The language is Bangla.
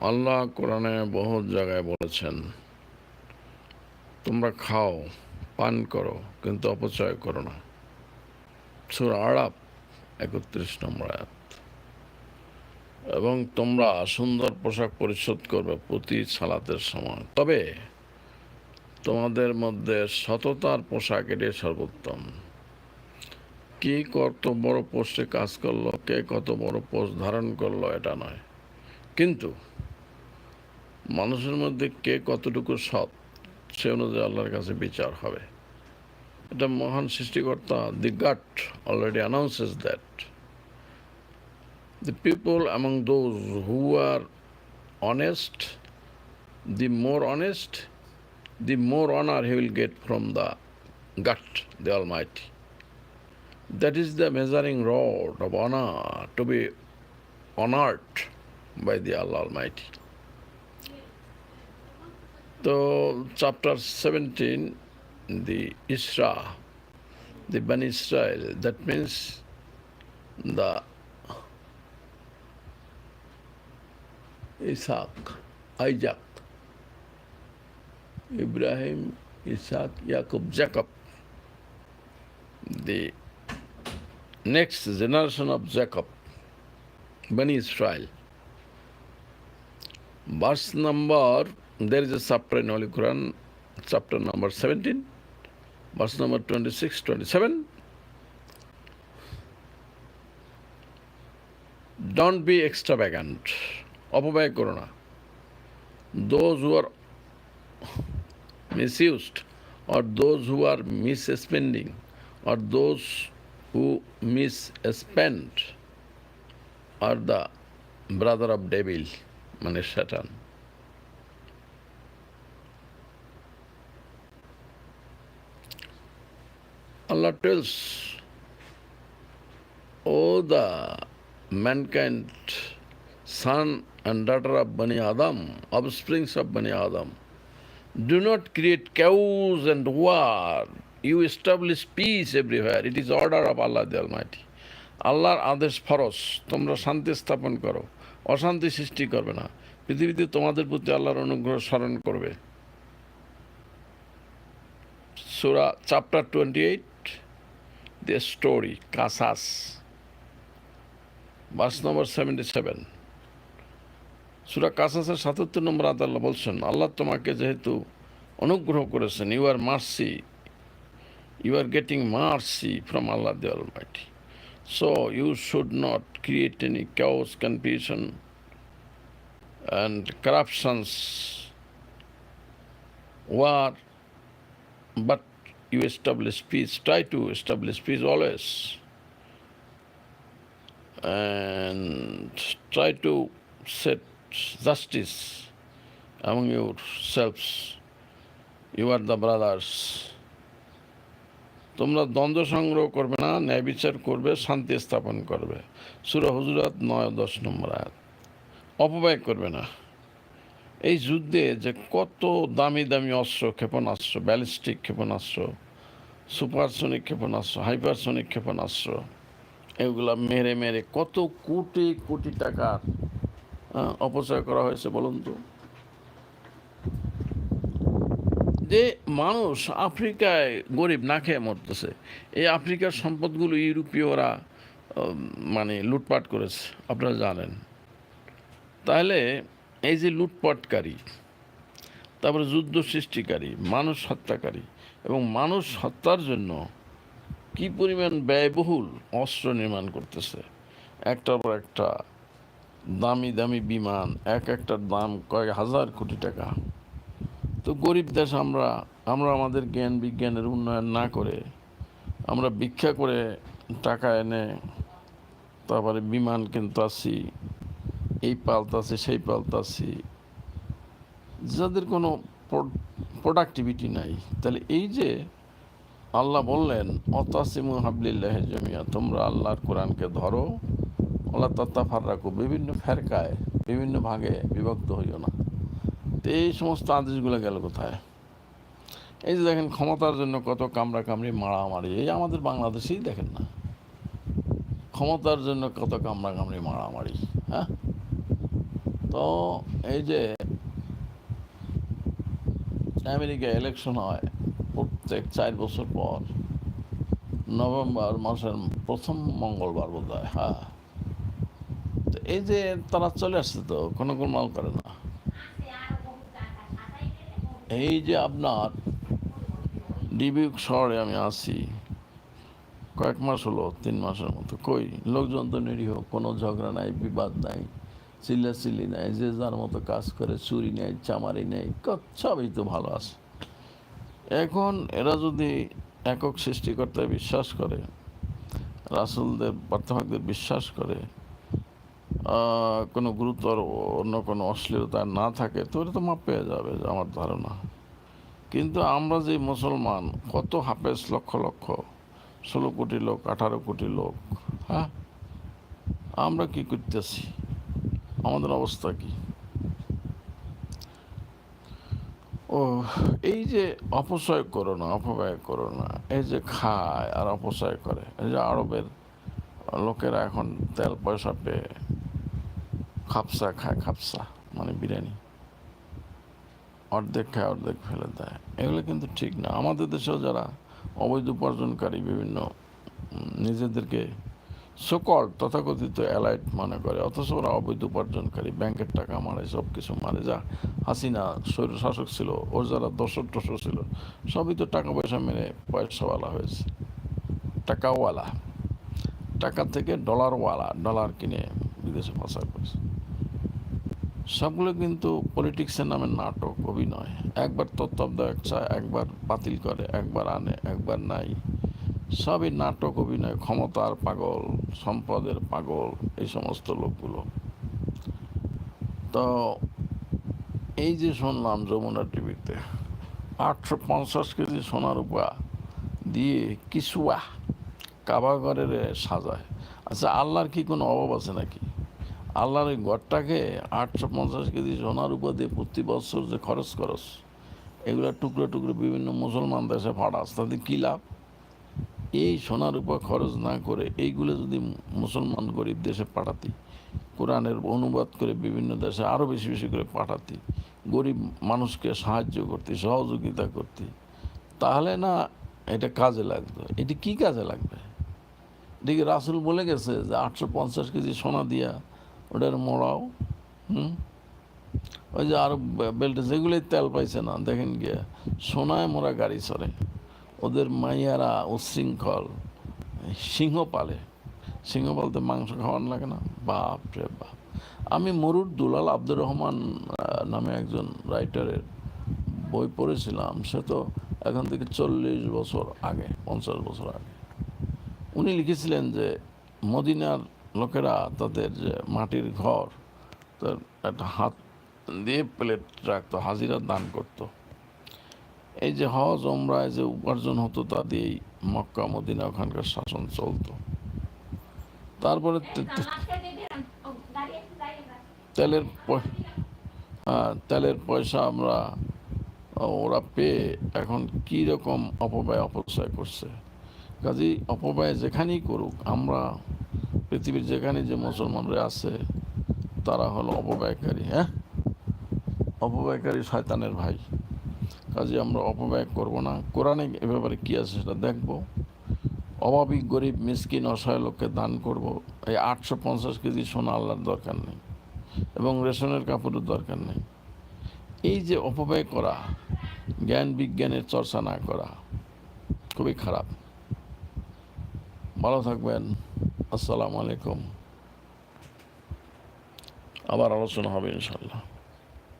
আল্লাহ কোরআনে বহু জায়গায় বলেছেন, তোমরা খাও, পান করো, কিন্তু অপচয় করো না। সুর আড়াপ একত্রিশ নম্বর আয়াত। এবং তোমরা সুন্দর পোশাক পরিশোধ করবে প্রতি সালাতের সময়। তবে তোমাদের মধ্যে সততার পোশাক এটি সর্বোত্তম। কে কত বড় পোস্টে কাজ করল কে কত বড় পোস্ট ধারণ করল এটা নয়। কিন্তু মানুষের মধ্যে কে কতটুকু সৎ সে অনুযায়ী আল্লাহর কাছে বিচার হবে। এটা মহান সৃষ্টিকর্তা the God already announces that the people among those who are honest, the more honest, the more honor he will get from the gut, the Almighty. That is the measuring rod of honor to be honored by the Allah Almighty. So, chapter 17, the Isra, the Bani Israel, that means the Isaac, Isaac, Ibrahim, Isaac, Jacob, Jacob. The Next, generation of Jacob, Bani Israel. Verse number, there is a chapter in Holy Quran, chapter number 17, verse number 26, 27. Don't be extravagant. Opabhaya Corona. Those who are misused or those who are misspending or those who misspent are the brother of devil মানে Satan. Allah tells, O the mankind, son and daughter of Bani Adam, offsprings of Bani Adam, do not create chaos and war. You establish peace everywhere. It is order of Allah, the Almighty. আল্লাহর আদেশ ফরজ। তোমরা শান্তি স্থাপন করো। অশান্তি সৃষ্টি করবে না। পৃথিবীতে তোমাদের প্রতি আল্লাহর অনুগ্রহ স্মরণ করবে। সুরা chapter twenty eight the story Qasas. Verse number seventy seven সুরা কাসাসের সাতাত্তর নম্বর আদাল্লাহ বলছেন, আল্লাহ তোমাকে যেহেতু অনুগ্রহ করেছেন you are mercy you are getting mercy from Allah the Almighty. So you should not create any chaos, confusion, and corruptions, war, but you establish peace. Try to establish peace always. And try to set justice among yourselves. You are the brothers. তোমরা দ্বন্দ্ব সংগ্রহ করবে না, ন্যায় বিচার করবে, শান্তি স্থাপন করবে। সুরা হুজুরাত নয় দশ নম্বর আয়াত। অপব্যয় করবে না। এই যুদ্ধে যে কত দামি দামি অস্ত্র, ক্ষেপণাস্ত্র, ব্যালিস্টিক ক্ষেপণাস্ত্র, সুপারসনিক ক্ষেপণাস্ত্র, হাইপারসনিক ক্ষেপণাস্ত্র, এগুলা মেরে মেরে কত কোটি কোটি টাকার অপচয় করা হয়েছে বলুন তো? যে মানুষ আফ্রিকায় গরিব না খেয়ে মরতেছে, এই আফ্রিকার সম্পদগুলো ইউরোপীয়রা মানে লুটপাট করেছে, আপনারা জানেন। তাহলে এই যে লুটপাটকারী, তারপরে যুদ্ধ সৃষ্টিকারী, মানুষ হত্যাকারী এবং মানুষ হত্যার জন্য কি পরিমাণ ব্যয়বহুল অস্ত্র নির্মাণ করতেছে, একটার পর একটা দামি দামি বিমান, এক একটার দাম কয়েক হাজার কোটি টাকা। তো গরিব দেশ আমরা আমরা আমাদের জ্ঞান বিজ্ঞানের উন্নয়ন না করে আমরা ভিক্ষা করে টাকা এনে তারপরে বিমান কিনতাছি, এই পালতাছি, সেই পালতাছি। যাদের কোনো প্রোডাক্টিভিটি নাই। তাহলে এই যে আল্লাহ বললেন, অতাসিমু হাবলিল্লাহ জমিয়া তোমরা আল্লাহর কোরআনকে ধরো আল্লাহ তত্তাফার রাখো বিভিন্ন ফেরকায়, বিভিন্ন ভাগে বিভক্ত হইও না। তো এই সমস্ত আদেশগুলো গেল কোথায়? এই যে দেখেন, ক্ষমতার জন্য কত কামড়া কামড়ি মারামারি, এই আমাদের বাংলাদেশেই দেখেন না। ক্ষমতার জন্য কত কামড়া কামড়ি মারামারি হ্যাঁ? তো এই যে আমেরিকায় ইলেকশন হয় প্রত্যেক চার বছর পর, নভেম্বর মাসের প্রথম মঙ্গলবার বোধ হয়? হ্যাঁ এই যে তারা চলে আসছে তো, কোনো কোনো মাল করে না। এই যে আপনার ডিবি শহরে আমি আসি কয়েক মাস হলো, তিন মাসের মতো। কই, লোকজন তো নিরীহ, কোনো ঝগড়া নাই, বিবাদ নাই, চিল্লাচিল্লি নাই, যে যার মতো কাজ করে, চুরি নেই, চামারি নেই, সবই তো ভালো আছে। এখন এরা যদি একক সৃষ্টিকর্তায় বিশ্বাস করে, রাসুলদের পার্থক্যদের বিশ্বাস করে কোনো গুরুতর অন্য কোনো অশ্লীলতা না থাকে, তো তো মাপ পেয়ে যাবে আমার ধারণা। কিন্তু আমরা যে মুসলমান, কত হাফেজ লক্ষ লক্ষ, ষোলো কোটি লোক, আঠারো কোটি লোক হ্যাঁ? আমরা কি করতেছি? আমাদের অবস্থা কি? ও, এই যে অপচয় করো না, অপব্যয় করো না, এই যে খায় আর অপচয় করে, এই যে আরবের লোকেরা এখন তেল পয়সা পেয়ে খাপসা খায়, খাপসা মানে বিরিয়ানি। অর্ধেক খায়, অর্ধেক ফেলে দেয়। এগুলো কিন্তু ঠিক না। আমাদের দেশেও যারা অবৈধ উপার্জনকারী বিভিন্ন নিজেদেরকে সকল তথাকথিত অ্যালাইট মনে করে, অথচ ওরা অবৈধ উপার্জনকারী, ব্যাংকের টাকা মারে সব কিছু মারে। যা হাসিনা স্বৈর শাসক ছিল, ওর যারা দশর টসর ছিল, সবই তো টাকা পয়সা মেরে পয়সাওয়ালা হয়েছে। টাকাওয়ালা। টাকা থেকে ডলারওয়ালা ডলার কিনে বিদেশে পাচার করেছে। সবগুলো কিন্তু পলিটিক্সের নামে নাটক, অভিনয়। একবার তত্ত্বাবধায়ক চায়, একবার বাতিল করে, একবার আনে, একবার নাই। সবই নাটক, অভিনয়, ক্ষমতার পাগল, সম্পদের পাগল, এই সমস্ত লোকগুলো। তো এই যে শুনলাম যমুনা টিভিতে, আটশো পঞ্চাশ কেজি সোনার উপা দিয়ে কিছুয়া কাবাগরের সাজায়। আচ্ছা আল্লাহর কি কোনো অভাব আছে নাকি? আল্লাহর ঘরটাকে আটশো পঞ্চাশ কেজি সোনার উপর দিয়ে প্রতি বছর যে খরচ খরচ, এগুলো টুকরো টুকরো বিভিন্ন মুসলমান দেশে ফাটাস তাদের কী লাভ? এই সোনার উপর খরচ না করে এইগুলো যদি মুসলমান গরিব দেশে পাঠাতি, কোরআনের অনুবাদ করে বিভিন্ন দেশে আরও বেশি বেশি করে পাঠাতি, গরিব মানুষকে সাহায্য করতে, সহযোগিতা করতে, তাহলে না এটা কাজে লাগতো এটি কি কাজে লাগবে? এদিকে রাসুল বলে গেছে যে আটশো পঞ্চাশ কেজি সোনা দিয়া ওটার মোড়াও, হুম? ওই যে আরও বেল্টে যেগুলোই তেল পাইছে না, দেখেন গিয়ে। সোনায় মোড়া গাড়ি চড়ে। ওদের মাইয়ারা উচ্ছৃঙ্খল সিংহ পালে। সিংহ পালতে মাংস খাওয়ান লাগে না। বাপ রে বাপ। আমি মরুর দুলাল আব্দুর রহমান নামে একজন রাইটারের বই পড়েছিলাম। সে তো এখন থেকে চল্লিশ বছর আগে, পঞ্চাশ বছর আগে। উনি লিখেছিলেন যে, মদিনার লোকেরা তাদের মাটির ঘর একটা হাত দিয়ে প্লেট রাখতো, হাজিরা দান করতো। এই যে হজ ওমরায় যে উপার্জন হতো, তা দিয়েই মক্কা, মদিনা ওখানকার শাসন চলতো। তারপরে তেলের তেলের পয়সা আমরা, ওরা পেয়ে এখন কী রকম অপব্যয়, অপচয় করছে। কাজেই অপব্যয় যেখানেই করুক, আমরা পৃথিবীর যেখানে যে মুসলমানরা আছে, তারা হলো অপব্যয়কারী হ্যাঁ? অপব্যয়কারী শয়তানের ভাই। কাজে আমরা অপব্যয় করব না। কোরআনে এ ব্যাপারে কী আছে সেটা দেখব। অভাবী, গরিব, মিসকিন, অসহায় লোককে দান করব। এই আটশো পঞ্চাশ কেজি সোনা আল্লাহর দরকার নেই এবং রেশনের কাপড়ের দরকার নেই। এই যে অপব্যয় করা, জ্ঞান বিজ্ঞানের চর্চা না করা, খুবই খারাপ। ভালো থাকবেন। আসসালামু আলাইকুম। আবার আলোচনা হবে ইনশাল্লাহ